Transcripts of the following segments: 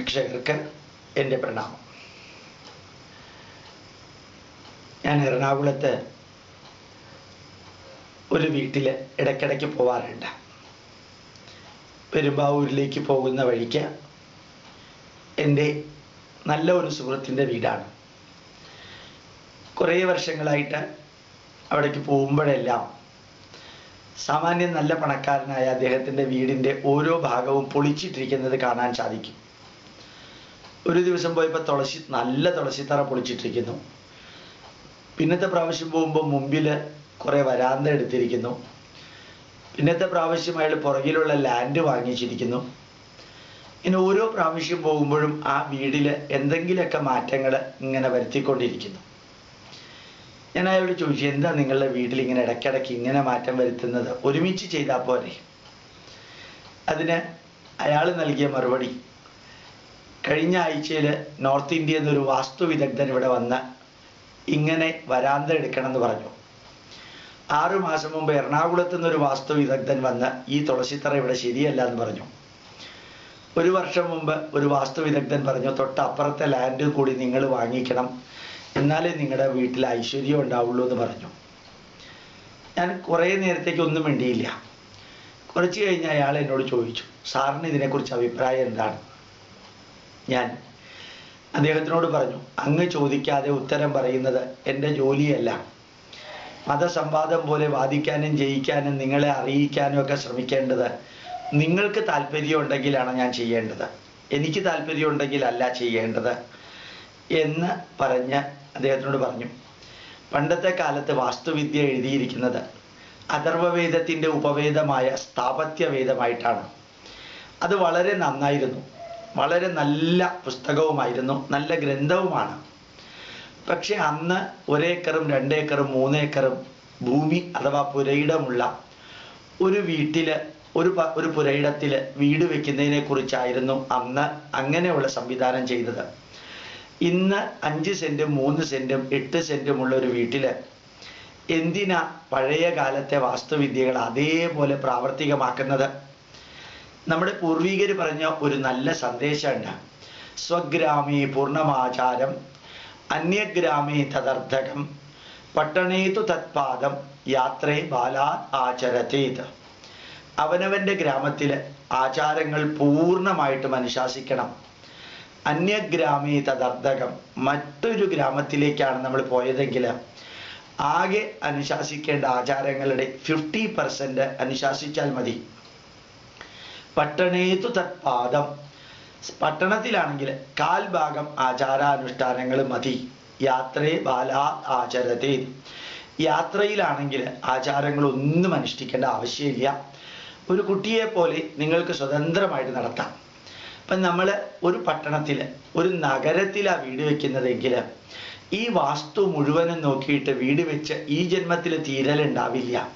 പ്രേക്ഷകർക്ക് എന്റെ പ്രണാമം. ഞാൻ എറണാകുളത്ത് ഒരു വീട്ടിൽ ഇടയ്ക്കിടയ്ക്ക് പോവാറുണ്ട്. പെരുമ്പാവൂരിലേക്ക് പോകുന്ന വഴിക്ക് എന്റെ നല്ല ഒരു സുഹൃത്തിന്റെ വീടാണ്. കുറേ വർഷങ്ങളായിട്ട് അവിടേക്ക് പോകുമ്പോഴെല്ലാം സാമാന്യം നല്ല പണക്കാരനായ അദ്ദേഹത്തിന്റെ വീടിന്റെ ഓരോ ഭാഗവും പൊളിച്ചിട്ടിരിക്കുന്നത് കാണാൻ സാധിക്കും. ഒരു ദിവസം പോയപ്പോൾ തുളസി നല്ല തുളസിത്തറ പൊളിച്ചിട്ടിരിക്കുന്നു. പിന്നത്തെ പ്രാവശ്യം പോകുമ്പോൾ മുമ്പിൽ കുറേ വരാന്ത എടുത്തിരിക്കുന്നു. പിന്നത്തെ പ്രാവശ്യം അയാൾ പുറകിലുള്ള ലാൻഡ് വാങ്ങിച്ചിരിക്കുന്നു. ഇങ്ങനെ ഓരോ പ്രാവശ്യം പോകുമ്പോഴും ആ വീടിൽ എന്തെങ്കിലുമൊക്കെ മാറ്റങ്ങൾ ഇങ്ങനെ വരുത്തിക്കൊണ്ടിരിക്കുന്നു. ഞാൻ അയാളോട് ചോദിച്ചു എന്താ നിങ്ങളുടെ വീട്ടിൽ ഇങ്ങനെ ഇടയ്ക്കിടയ്ക്ക് ഇങ്ങനെ മാറ്റം വരുത്തുന്നത്? ഒരുമിച്ച് ചെയ്താൽ പോരെ? അതിന് അയാൾ നൽകിയ മറുപടി കഴിഞ്ഞ ആഴ്ചയിൽ നോർത്ത് ഇന്ത്യയിൽ നിന്നൊരു വാസ്തു വിദഗ്ധൻ ഇവിടെ വന്ന് ഇങ്ങനെ വരാന്ത എടുക്കണം എന്ന് പറഞ്ഞു. ആറു മാസം മുമ്പ് എറണാകുളത്ത് നിന്നൊരു വാസ്തു വിദഗ്ധൻ വന്ന് ഈ തുളസിത്തറ ഇവിടെ ശരിയല്ല എന്ന് പറഞ്ഞു. ഒരു വർഷം മുമ്പ് ഒരു വാസ്തു വിദഗ്ധൻ പറഞ്ഞു തൊട്ടപ്പുറത്തെ ലാൻഡ് കൂടി നിങ്ങൾ വാങ്ങിക്കണം. എന്നാലേ നിങ്ങളുടെ വീട്ടിൽ ഐശ്വര്യം ഉണ്ടാവുള്ളൂ എന്ന് പറഞ്ഞു. ഞാൻ കുറേ നേരത്തേക്ക് ഒന്നും മിണ്ടിയില്ല. കുറച്ച് കഴിഞ്ഞ് അയാൾ എന്നോട് ചോദിച്ചു സാറിന് ഇതിനെക്കുറിച്ച് അഭിപ്രായം എന്താണ്? ഞാൻ. അദ്ദേഹത്തിനോട് പറഞ്ഞു അങ്ങ് ചോദിക്കാതെ ഉത്തരം പറയുന്നത് എന്റെ ജോലിയല്ല. മതസംവാദം പോലെ വാദിക്കാനും ജയിക്കാനും നിങ്ങളെ അറിയിക്കാനും ഒക്കെ ശ്രമിക്കേണ്ടത് നിങ്ങൾക്ക് താല്പര്യം ഉണ്ടെങ്കിലാണ് ഞാൻ ചെയ്യേണ്ടത്. എനിക്ക് താല്പര്യം ഉണ്ടെങ്കിലല്ല ചെയ്യേണ്ടത്. എന്ന് പറഞ്ഞ് അദ്ദേഹത്തിനോട് പറഞ്ഞു പണ്ടത്തെ കാലത്ത് വാസ്തുവിദ്യ എഴുതിയിരിക്കുന്നത് അഥർവവേദത്തിന്റെ ഉപവേദമായ സ്ഥാപത്യവേദമായിട്ടാണ്. അത് വളരെ നന്നായിരുന്നു. വളരെ നല്ല പുസ്തകവുമായിരുന്നു നല്ല ഗ്രന്ഥവുമാണ്. പക്ഷെ അന്ന് ഒരേക്കറും രണ്ടേക്കറും മൂന്നേക്കറും ഭൂമി അഥവാ പുരയിടമുള്ള ഒരു വീട്ടിൽ ഒരു ഒരു പുരയിടത്തിൽ വീട് വെക്കുന്നതിനെ കുറിച്ചായിരുന്നു അന്ന് അങ്ങനെയുള്ള സംവിധാനം ചെയ്തത്. ഇന്ന് അഞ്ച് സെന്റും മൂന്ന് സെന്റും എട്ട് സെന്റും ഉള്ള ഒരു വീട്ടിൽ എന്തിനാ പഴയ കാലത്തെ വാസ്തുവിദ്യകൾ അതേപോലെ പ്രാവർത്തികമാക്കുന്നത്? നമ്മുടെ പൂർവികർ പറഞ്ഞ ഒരു നല്ല സന്ദേശമുണ്ട്. സ്വഗ്രാമേ പൂർണമാചാരം അന്യഗ്രാമേ തദർത്ഥകം പട്ടണേതു തത്പാദം യാത്രേ ബാലാ ആചരത്തേത് അവനവന്റെ ഗ്രാമത്തിലെ ആചാരങ്ങൾ പൂർണമായിട്ടും അനുശാസിക്കണം അന്യഗ്രാമേ തദർത്ഥകം മറ്റൊരു ഗ്രാമത്തിലേക്കാണ് നമ്മൾ പോയതെങ്കിൽ ആകെ അനുശാസിക്കേണ്ട ആചാരങ്ങളുടെ ഫിഫ്റ്റി പെർസെന്റ് അനുശാസിച്ചാൽ മതി. പട്ടണേതു തത്പാദം പട്ടണത്തിലാണെങ്കിൽ കാൽഭാഗം ആചാരാനുഷ്ഠാനങ്ങൾ മതി. യാത്രയെ ബാലാ ആചരതേ. യാത്രയിലാണെങ്കിൽ ആചാരങ്ങളൊന്നും അനുഷ്ഠിക്കേണ്ട ആവശ്യമില്ല. ഒരു കുട്ടിയെ പോലെ നിങ്ങൾക്ക് സ്വതന്ത്രമായിട്ട് നടത്താം. ഇപ്പം നമ്മൾ ഒരു പട്ടണത്തിൽ ഒരു നഗരത്തിലാണ് വീട് വെക്കുന്നതെങ്കിൽ ഈ വാസ്തു മുഴുവനും നോക്കിയിട്ട് വീട് വെച്ച് ഈ ജന്മത്തിൽ തീരലുണ്ടാവില്ല.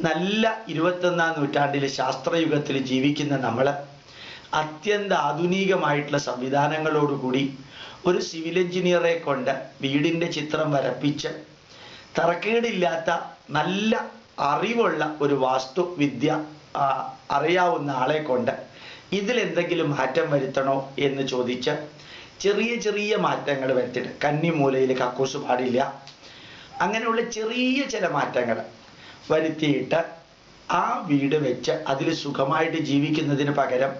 നല്ല ഇരുപത്തൊന്നാം നൂറ്റാണ്ടിൽ ശാസ്ത്രയുഗത്തിൽ ജീവിക്കുന്ന നമ്മൾ അത്യന്ത ആധുനികമായിട്ടുള്ള സംവിധാനങ്ങളോടുകൂടി ഒരു സിവിൽ എഞ്ചിനീയറെ കൊണ്ട് വീടിന്റെ ചിത്രം വരപ്പിച്ച് തറക്കേടില്ലാത്ത നല്ല അറിവുള്ള ഒരു വാസ്തുവിദ്യ അറിയാവുന്ന ആളെ കൊണ്ട് ഇതിലെന്തെങ്കിലും മാറ്റം വരുത്തണോ എന്ന് ചോദിച്ച് ചെറിയ ചെറിയ മാറ്റങ്ങൾ വരുത്തിയിട്ട് കന്നിമൂലയിൽ കക്കൂസ് പാടില്ല. അങ്ങനെയുള്ള ചെറിയ ചില മാറ്റങ്ങൾ വരുത്തിയിട്ട് ആ വീട് വെച്ച് അതിൽ സുഖമായിട്ട് ജീവിക്കുന്നതിന് പകരം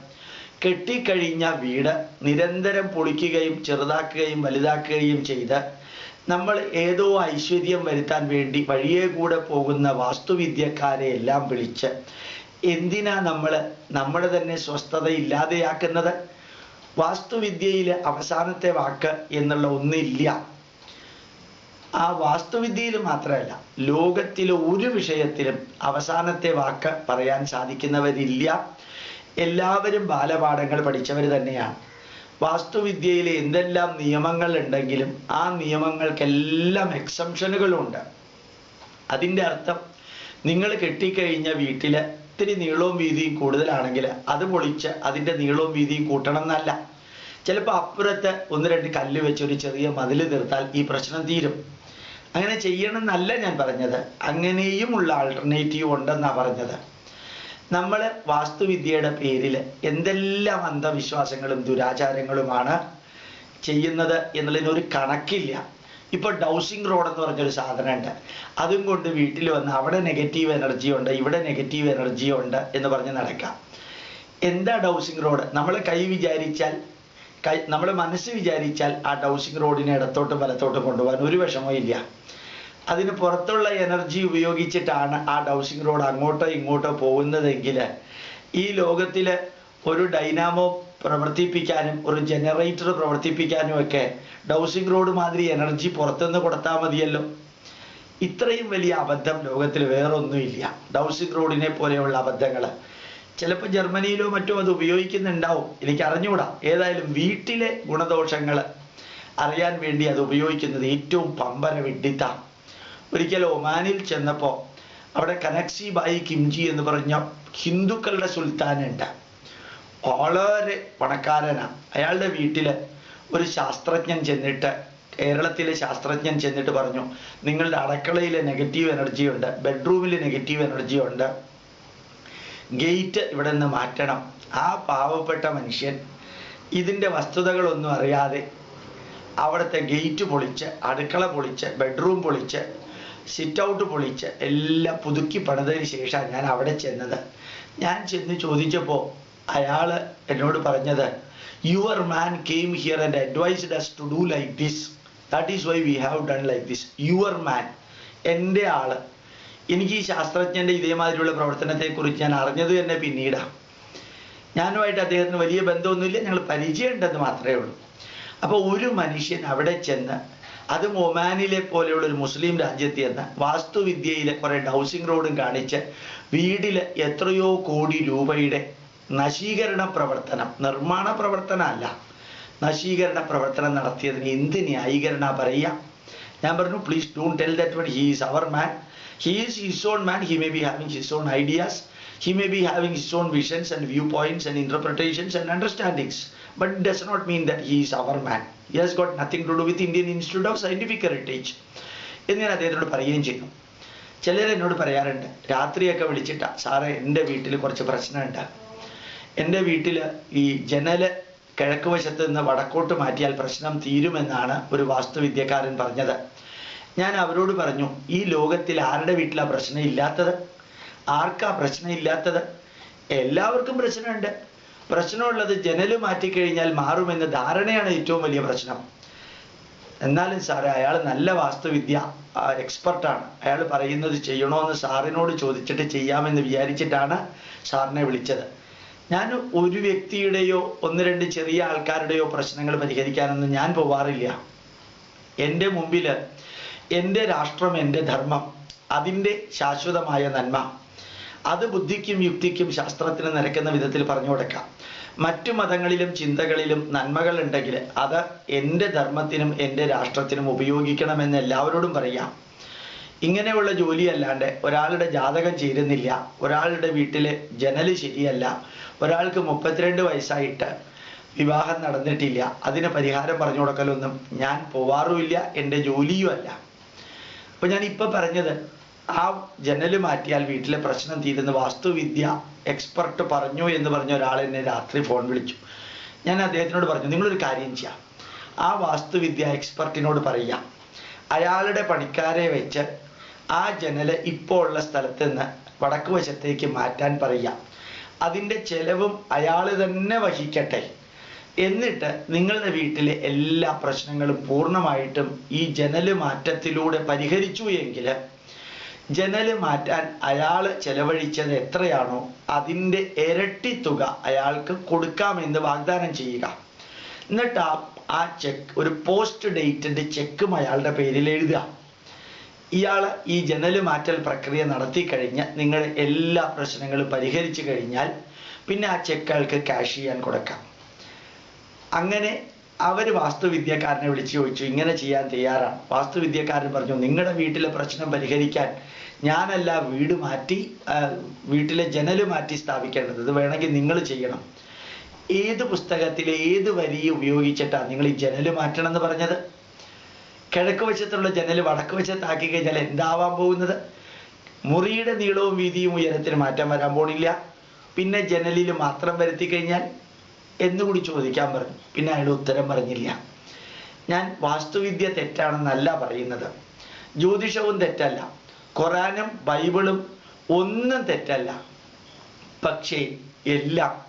കെട്ടിക്കഴിഞ്ഞ വീട് നിരന്തരം പൊളിക്കുകയും ചെറുതാക്കുകയും വലുതാക്കുകയും ചെയ്ത് നമ്മൾ ഏതോ ഐശ്വര്യം വരുത്താൻ വേണ്ടി വഴിയെ കൂടെ പോകുന്ന വാസ്തുവിദ്യക്കാരെ എല്ലാം വിളിച്ച് എന്തിനാ നമ്മൾ നമ്മുടെ തന്നെ സ്വസ്ഥത ഇല്ലാതെയാക്കുന്നത് വാസ്തുവിദ്യയിലെ അവസാനത്തെ വാക്ക് എന്നുള്ള ഒന്നില്ല. ആ വാസ്തുവിദ്യയിൽ മാത്രമല്ല ലോകത്തിലെ ഒരു വിഷയത്തിലും അവസാനത്തെ വാക്ക് പറയാൻ സാധിക്കുന്നവരില്ല. എല്ലാവരും ബാലപാഠങ്ങൾ പഠിച്ചവർ തന്നെയാണ്. വാസ്തുവിദ്യയിൽ എന്തെല്ലാം നിയമങ്ങൾ ഉണ്ടെങ്കിലും ആ നിയമങ്ങൾക്കെല്ലാം എക്സംഷനുകളുണ്ട് അതിന്റെ അർത്ഥം നിങ്ങൾ കെട്ടിക്കഴിഞ്ഞ വീട്ടിൽ ഇത്തിരി നീളവും വീതിയും കൂടുതലാണെങ്കിൽ അത് പൊളിച്ച് അതിന്റെ നീളവും വീതിയും കൂട്ടണം എന്നല്ല. ചിലപ്പോൾ അപ്പുറത്ത് ഒന്ന് രണ്ട് കല്ല് വെച്ച് ഒരു ചെറിയ മതിൽ തീർത്താൽ ഈ പ്രശ്നം തീരും. അങ്ങനെ ചെയ്യണമെന്നല്ല ഞാൻ പറഞ്ഞത്. അങ്ങനെയുമുള്ള ആൾട്ടർനേറ്റീവ് ഉണ്ടെന്നാണ് പറഞ്ഞത്. നമ്മൾ വാസ്തുവിദ്യയുടെ പേരിൽ എന്തെല്ലാം അന്ധവിശ്വാസങ്ങളും ദുരാചാരങ്ങളുമാണ് ചെയ്യുന്നത് എന്നുള്ളതിന് ഒരു കണക്കില്ല. ഇപ്പോൾ ഡൗസിങ് റോഡ് എന്ന് പറഞ്ഞൊരു സാധനമുണ്ട്. അതും കൊണ്ട് വീട്ടിൽ വന്ന് അവിടെ നെഗറ്റീവ് എനർജി ഉണ്ട് ഇവിടെ നെഗറ്റീവ് എനർജി ഉണ്ട് എന്ന് പറഞ്ഞ് നടക്കാം. എന്താ ഡൗസിങ് റോഡ്? നമ്മൾ കൈ വിചാരിച്ചാൽ നമ്മൾ മനസ്സ് വിചാരിച്ചാൽ ആ ഡൗസിങ് റോഡിനെ ഇടത്തോട്ടും വലത്തോട്ടും കൊണ്ടുപോകാൻ ഒരു വിഷമവും ഇല്ല. അതിന് പുറത്തുള്ള എനർജി ഉപയോഗിച്ചിട്ടാണ് ആ ഡൗസിങ് റോഡ് അങ്ങോട്ടോ ഇങ്ങോട്ടോ പോകുന്നതെങ്കിൽ ഈ ലോകത്തിൽ ഒരു ഡൈനാമോ പ്രവർത്തിപ്പിക്കാനും ഒരു ജനറേറ്റർ പ്രവർത്തിപ്പിക്കാനും ഒക്കെ ഡൗസിങ് റോഡ് മാതിരി എനർജി പുറത്തുനിന്ന് കൊടുത്താൽ മതിയല്ലോ. ഇത്രയും വലിയ അബദ്ധം ലോകത്തിൽ വേറൊന്നുമില്ല. ഡൗസിങ് റോഡിനെ പോലെയുള്ള അബദ്ധങ്ങൾ ചിലപ്പോൾ ജർമ്മനിയിലോ മറ്റോ അത് ഉപയോഗിക്കുന്നുണ്ടാവും. എനിക്ക് അറിഞ്ഞുകൂടാ ഏതായാലും വീട്ടിലെ ഗുണദോഷങ്ങൾ അറിയാൻ വേണ്ടി അത് ഉപയോഗിക്കുന്നത് ഏറ്റവും പമ്പര വിഡിത്ത ഒരിക്കൽ ഒമാനിൽ ചെന്നപ്പോൾ അവിടെ കനക്സി ബായി കിംജി എന്ന് പറഞ്ഞ ഹിന്ദുക്കളുടെ സുൽത്താനുണ്ട്. വളരെ പണക്കാരനാണ് അയാളുടെ വീട്ടിൽ ഒരു ശാസ്ത്രജ്ഞൻ ചെന്നിട്ട് കേരളത്തിലെ ശാസ്ത്രജ്ഞൻ ചെന്നിട്ട് പറഞ്ഞു നിങ്ങളുടെ അടക്കളയിലെ നെഗറ്റീവ് എനർജി ഉണ്ട് ബെഡ്റൂമിൽ നെഗറ്റീവ് എനർജി ഉണ്ട്. ഗേറ്റ് ഇവിടെ നിന്ന് മാറ്റണം. ആ പാവപ്പെട്ട മനുഷ്യൻ ഇതിന്റെ വസ്തുതകളൊന്നും അറിയാതെ അവിടുത്തെ ഗേറ്റ് പൊളിച്ച് അടുക്കള പൊളിച്ച് ബെഡ്റൂം പൊളിച്ച് സിറ്റ് ഔട്ട് പൊളിച്ച് എല്ലാം പുതുക്കി പണിതതിന് ശേഷമാണ് ഞാൻ അവിടെ ചെന്നത്. ഞാൻ ചെന്ന് ചോദിച്ചപ്പോൾ അയാൾ എന്നോട് പറഞ്ഞത് your man came here and advised us to do like this that is why we have done like this your man എന്റെ ആൾ എനിക്ക് ഈ ശാസ്ത്രജ്ഞന്റെ ഇതേമാതിരിയുള്ള പ്രവർത്തനത്തെക്കുറിച്ച് ഞാൻ അറിഞ്ഞത് തന്നെ പിന്നീടാണ് ഞാനുമായിട്ട് അദ്ദേഹത്തിന് വലിയ ബന്ധമൊന്നുമില്ല. ഞങ്ങൾ പരിചയമുണ്ടെന്ന് മാത്രമേ ഉള്ളൂ. അപ്പോൾ ഒരു മനുഷ്യൻ അവിടെ ചെന്ന് അത് ഒമാനിലെ പോലെയുള്ള ഒരു മുസ്ലിം രാജ്യത്ത് ചെന്ന് വാസ്തുവിദ്യയിലെ കുറേ ഡൗസിംഗ് റോഡും കാണിച്ച് വീടിൽ എത്രയോ കോടി രൂപയുടെ നശീകരണ പ്രവർത്തനം നിർമ്മാണ പ്രവർത്തനമല്ല നശീകരണ പ്രവർത്തനം നടത്തിയതിന് എന്ത് ന്യായീകരണ പറയുക? ഞാൻ പറഞ്ഞു please don't tell that one he is our man he is his own man, he may be having his own ideas, he may be having his own visions and viewpoints and interpretations and understandings but it does not mean that he is our man he has got nothing to do with indian institute of scientific heritage എന്ന് അദ്ദേഹത്തോട് പറയുകയും ചെയ്തു ചിലർ എന്നോട് പറയാറുണ്ട് രാത്രിയൊക്കെ വിളിച്ചിട്ടാ സാറേ എന്റെ വീട്ടിൽ കുറച്ച് പ്രശ്നമുണ്ട് എന്റെ വീട്ടിൽ ഈ ജനൽ കിഴക്ക് വശത്ത് നിന്ന് വടക്കോട്ട് മാറ്റിയാൽ പ്രശ്നം തീരുമെന്നാണ് ഒരു വാസ്തുവിദ്യക്കാരൻ പറഞ്ഞത് ഞാൻ അവരോട് പറഞ്ഞു ഈ ലോകത്തിൽ ആരുടെ വീട്ടിലാ പ്രശ്നം ഇല്ലാത്തത്? ആർക്കാ പ്രശ്നമില്ലാത്തത് എല്ലാവർക്കും പ്രശ്നമുണ്ട്. പ്രശ്നമുള്ളത് ജനൽ മാറ്റിക്കഴിഞ്ഞാൽ മാറുമെന്ന ധാരണയാണ് ഏറ്റവും വലിയ പ്രശ്നം. എന്നാലും സാറേ അയാൾ നല്ല വാസ്തുവിദ്യ എക്സ്പെർട്ടാണ്. അയാൾ പറയുന്നത് ചെയ്യണോന്ന് സാറിനോട് ചോദിച്ചിട്ട് ചെയ്യാമെന്ന് വിചാരിച്ചിട്ടാണ് സാറിനെ വിളിച്ചത്. ഞാൻ ഒരു വ്യക്തിയുടെയോ ഒന്ന് രണ്ട് ചെറിയ ആൾക്കാരുടെയോ പ്രശ്നങ്ങൾ പരിഹരിക്കാനൊന്നും ഞാൻ പോവാറില്ല. എന്റെ മുമ്പിൽ എന്റെ രാഷ്ട്രം എന്റെ ധർമ്മം അതിന്റെ ശാശ്വതമായ നന്മ. അത് ബുദ്ധിക്കും യുക്തിക്കും ശാസ്ത്രത്തിനും നിരക്കുന്ന വിധത്തിൽ പറഞ്ഞു കൊടുക്കാം. മറ്റു മതങ്ങളിലും ചിന്തകളിലും നന്മകൾ ഉണ്ടെങ്കിൽ അത് എന്റെ ധർമ്മത്തിനും എന്റെ രാഷ്ട്രത്തിനും ഉപയോഗിക്കണമെന്ന് എല്ലാവരോടും പറയാം. ഇങ്ങനെയുള്ള ജോലിയല്ലാണ്ട് ഒരാളുടെ ജാതകം ചേരുന്നില്ല. ഒരാളുടെ വീട്ടിലെ ജനൽ ശരിയല്ല. ഒരാൾക്ക് മുപ്പത്തിരണ്ട് വയസ്സായിട്ട് വിവാഹം നടന്നിട്ടില്ല. അതിന് പരിഹാരം പറഞ്ഞു കൊടുക്കലൊന്നും ഞാൻ പോവാറുമില്ല. എന്റെ ജോലിയും അല്ല അപ്പൊ ഞാൻ ഇപ്പൊ പറഞ്ഞത് ആ ജനൽ മാറ്റിയാൽ വീട്ടിലെ പ്രശ്നം തീരുന്ന വാസ്തുവിദ്യ എക്സ്പെർട്ട് പറഞ്ഞു എന്ന് പറഞ്ഞ ഒരാൾ എന്നെ രാത്രി ഫോൺ വിളിച്ചു. ഞാൻ അദ്ദേഹത്തിനോട് പറഞ്ഞു നിങ്ങളൊരു കാര്യം ചെയ്യാം. ആ വാസ്തുവിദ്യ എക്സ്പെർട്ടിനോട് പറയാം അയാളുടെ പണിക്കാരെ വെച്ച് ആ ജനൽ ഇപ്പോൾ ഉള്ള സ്ഥലത്ത് നിന്ന് വടക്ക് വശത്തേക്ക് മാറ്റാൻ പറയുക. അതിന്റെ ചെലവും അയാൾ തന്നെ വഹിക്കട്ടെ. എന്നിട്ട് നിങ്ങളുടെ വീട്ടിലെ എല്ലാ പ്രശ്നങ്ങളും പൂർണമായിട്ടും ഈ ജനൽ മാറ്റത്തിലൂടെ പരിഹരിച്ചു എങ്കിൽ ജനൽ മാറ്റാൻ അയാൾ ചെലവഴിച്ചത് എത്രയാണോ അതിന്റെ ഇരട്ടി തുക അയാൾക്ക് കൊടുക്കാമെന്ന് വാഗ്ദാനം ചെയ്യുക. എന്നിട്ട് ആ ആ ചെക്ക് ഒരു പോസ്റ്റ് ഡേറ്റഡ് ചെക്കും അയാളുടെ പേരിൽ എഴുതുക. ഇയാൾ ഈ ജനൽ മാറ്റൽ പ്രക്രിയ നടത്തി കഴിഞ്ഞ് നിങ്ങളുടെ എല്ലാ പ്രശ്നങ്ങളും പരിഹരിച്ചു കഴിഞ്ഞാൽ പിന്നെ ആ ചെക്ക് അയാൾക്ക് ക്യാഷ് ചെയ്യാൻ കൊടുക്കാം. അങ്ങനെ അവർ വാസ്തുവിദ്യക്കാരനെ വിളിച്ചു ചോദിച്ചു ഇങ്ങനെ ചെയ്യാൻ തയ്യാറാണ്. വാസ്തുവിദ്യക്കാരൻ പറഞ്ഞു നിങ്ങളുടെ വീട്ടിലെ പ്രശ്നം പരിഹരിക്കാൻ ഞാനല്ല വീട് മാറ്റി വീട്ടിലെ ജനൽ മാറ്റി സ്ഥാപിക്കേണ്ടത്. ഇത് വേണമെങ്കിൽ നിങ്ങൾ ചെയ്യണം. ഏത് പുസ്തകത്തിലെ ഏത് വരി ഉപയോഗിച്ചിട്ടാണ് നിങ്ങൾ ഈ ജനൽ മാറ്റണം എന്ന് പറഞ്ഞത്? കിഴക്ക് വശത്തുള്ള ജനൽ വടക്ക് വശത്താക്കി കഴിഞ്ഞാൽ എന്താവാൻ പോകുന്നത്? മുറിയുടെ നീളവും വീതിയും ഉയരത്തിന് മാറ്റം വരാൻ പോണില്ല. പിന്നെ ജനലിൽ മാത്രം വരുത്തി കഴിഞ്ഞാൽ എന്നുകൂടി ചോദിക്കാൻ പറഞ്ഞു. പിന്നെ അയാൾ ഉത്തരം പറഞ്ഞില്ല. ഞാൻ വാസ്തുവിദ്യ തെറ്റാണെന്നല്ല പറയുന്നത്. ജ്യോതിഷവും തെറ്റല്ല. ഖുറാനും ബൈബിളും ഒന്നും തെറ്റല്ല. പക്ഷേ എല്ലാം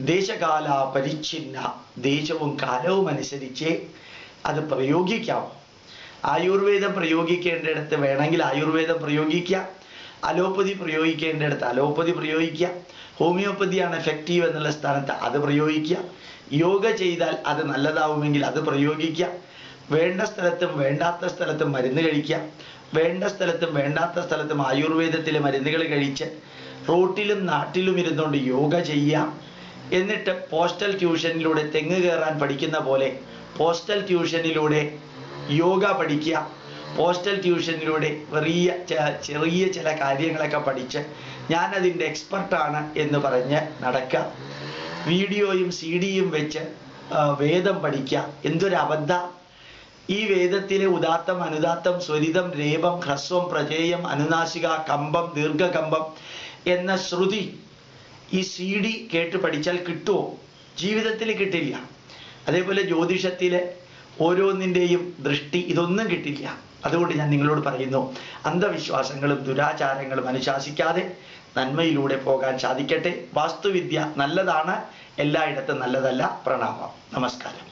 ദേശകാല പരിച്ഛിന്ന ദേശവും കാലവും അനുസരിച്ച് അത് പ്രയോഗിക്കാം. ആയുർവേദം പ്രയോഗിക്കേണ്ടിടത്ത് വേണമെങ്കിൽ ആയുർവേദം പ്രയോഗിക്കുക അലോപ്പതി പ്രയോഗിക്കേണ്ടിടത്ത് അലോപ്പതി പ്രയോഗിക്കുക ഹോമിയോപ്പതിയാണ് എഫക്റ്റീവ് എന്നുള്ള സ്ഥാനത്ത് അത് പ്രയോഗിക്കുക. യോഗ ചെയ്താൽ അത് നല്ലതാവുമെങ്കിൽ അത് പ്രയോഗിക്കുക. വേണ്ട സ്ഥലത്തും വേണ്ടാത്ത സ്ഥലത്തും മരുന്ന് കഴിക്കുക. വേണ്ട സ്ഥലത്തും വേണ്ടാത്ത സ്ഥലത്തും ആയുർവേദത്തിലെ മരുന്നുകൾ കഴിച്ച് റോട്ടിലും നാട്ടിലും ഇരുന്നുകൊണ്ട് യോഗ ചെയ്യുക. എന്നിട്ട് പോസ്റ്റൽ ട്യൂഷനിലൂടെ തെങ്ങ് കയറാൻ പഠിക്കുന്ന പോലെ പോസ്റ്റൽ ട്യൂഷനിലൂടെ യോഗ പഠിക്കുക. പോസ്റ്റൽ ട്യൂഷനിലൂടെ ചെറിയ ചെറിയ ചില കാര്യങ്ങളൊക്കെ പഠിച്ച് ഞാനതിന്റെ എക്സ്പെർട്ടാണ് എന്ന് പറഞ്ഞ് നടക്കുക വീഡിയോയും സി ഡിയും വെച്ച് വേദം പഠിക്കുക എന്തൊരു അബദ്ധ. ഈ വേദത്തിലെ ഉദാത്തം അനുദാത്തം സ്വരിതം രേപം ഹ്രസ്വം പ്രജേയം അനുനാശിക കമ്പം ദീർഘകമ്പം എന്ന ശ്രുതി ഈ സി ഡി കേട്ട് പഠിച്ചാൽ കിട്ടുമോ ജീവിതത്തിൽ കിട്ടില്ല. അതേപോലെ ജ്യോതിഷത്തിലെ ഓരോന്നിന്റെയും ദൃഷ്ടി ഇതൊന്നും കിട്ടില്ല. അതുകൊണ്ട് ഞാൻ നിങ്ങളോട് പറയുന്നു അന്ധവിശ്വാസങ്ങളും ദുരാചാരങ്ങളും അനുശാസിക്കാതെ നന്മയിലൂടെ പോകാൻ സാധിക്കട്ടെ. വാസ്തുവിദ്യ നല്ലതാണ്. എല്ലായിടത്തും നല്ലതല്ല. പ്രണാമം. നമസ്കാരം.